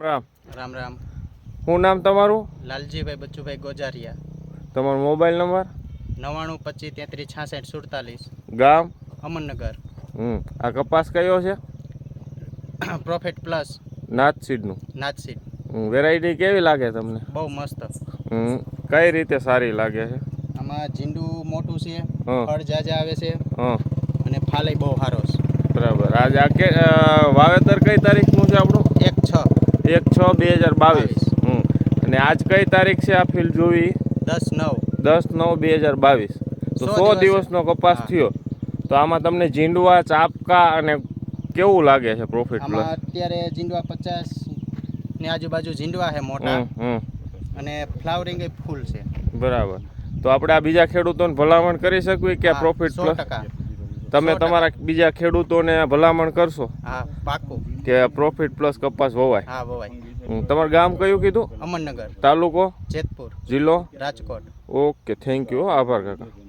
રામ. રામ રામ. શું નામ તમારું? લાલજીભાઈ બચ્ચુભાઈ ગોજારિયા. તમારો મોબાઈલ નંબર? નવ્વાણું પચીસ તેત્રીસ છાસઠ સુડતાલીસ. ગામ? અમનનગર હમ. આ કપાસ કયો છે? Profit plus. નાથ સીડનું. નાચસીટ વેરાયટી કેવી લાગે તમને? બહુ મસ્ત. હમ. કઈ રીતે સારી લાગે છે? આમાં ઝીંડું મોટું છે. ફળ જાજા આવે છે અને ફાલય બહુ સારો છે. બરાબર. આજે આ કે વાવેતર કઈ છ એક છ બે હજાર બાવીસ. અને આજ કઈ તારીખ છે આ ફિલ્ડ જોવી? દસ નવ. દસ નવ બે હજાર બાવીસ. તો સો દિવસનો કપાસ થયો. તો આમાં તમને ઝીંડવા ચાપકા અને કેવું લાગે છે પ્રોફિટ અત્યારે ઝીંડવા પચાસની આજુબાજુ ઝીંડવા છે મોટા. અને ફ્લાવરિંગ ફૂલ છે. બરાબર. તો આપણે આ બીજા ખેડૂતોને ભલામણ કરી શકીએ કે પ્રોફિટ પ્લસ તમે તમારા બીજા ખેડૂતોને ભલામણ કરશો હા પાકું કે પ્રોફિટ પ્લસ કપાસ વવાય. હા વવાય. તમારું ગામ કયું કીધું? અમરનગર. તાલુકો? જેતપુર. જિલ્લો? રાજકોટ. ઓકે થેન્ક યુ આભાર કાકા.